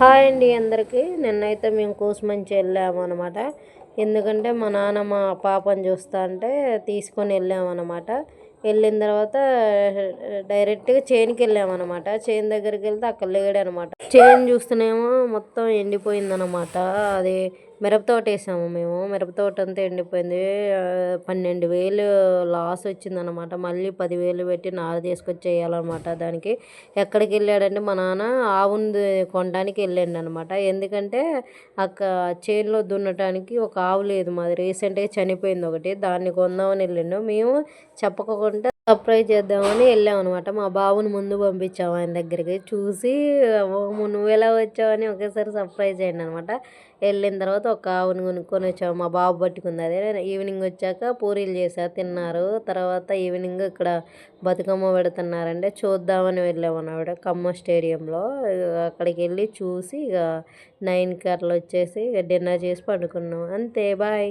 Hi అండి అందరికీ. నిన్నైతే మేము కోసమంచి వెళ్ళాము అనమాట ఎందుకంటే మా నాన్న మా పాపని చూస్తా అంటే తీసుకొని వెళ్ళాము అనమాట వెళ్ళిన తర్వాత డైరెక్ట్గా చేనుకి వెళ్ళామన్నమాట. చేను దగ్గరికి వెళ్తే అక్కడ లేడనమాట చేను చూస్తేనేమో మొత్తం ఎండిపోయిందనమాట అది మిరపతోట వేసాము మేము. మిరపతోట అంతా ఎండిపోయింది. పన్నెండు వేలు లాస్ వచ్చిందనమాట మళ్ళీ పదివేలు పెట్టి నార తీసుకొచ్చి చేయాలన్నమాట దానికి. ఎక్కడికి వెళ్ళాడంటే మా నాన్న ఆవుని కొనడానికి వెళ్ళాడు అనమాట ఎందుకంటే అక్క చేనులో దున్నటానికి ఒక ఆవు లేదు మాది. రీసెంట్గా చనిపోయింది ఒకటి. దాన్ని కొందామని వెళ్ళిండు. మేము చెప్పకుండా సర్ప్రైజ్ చేద్దామని వెళ్ళాం అనమాట మా బాబుని ముందు పంపించాము ఆయన దగ్గరికి. చూసి నువ్వు ఎలా వచ్చావని ఒకేసారి సర్ప్రైజ్ అయ్యింది అనమాట వెళ్ళిన తర్వాత ఒక ఆవుని కొనుక్కొని వచ్చాము మా బాబు పట్టుకుంది అదే. ఈవినింగ్ వచ్చాక పూరీలు చేసా తిన్నారు. తర్వాత ఈవినింగ్ ఇక్కడ బతుకమ్మ పెడుతున్నారంటే చూద్దామని వెళ్ళాము అన్నమాట. ఖమ్మం స్టేడియంలో. అక్కడికి వెళ్ళి చూసి ఇక నైన్కి అట్లా వచ్చేసి ఇక డిన్నర్ చేసి పడుకున్నాం. అంతే బాయ్.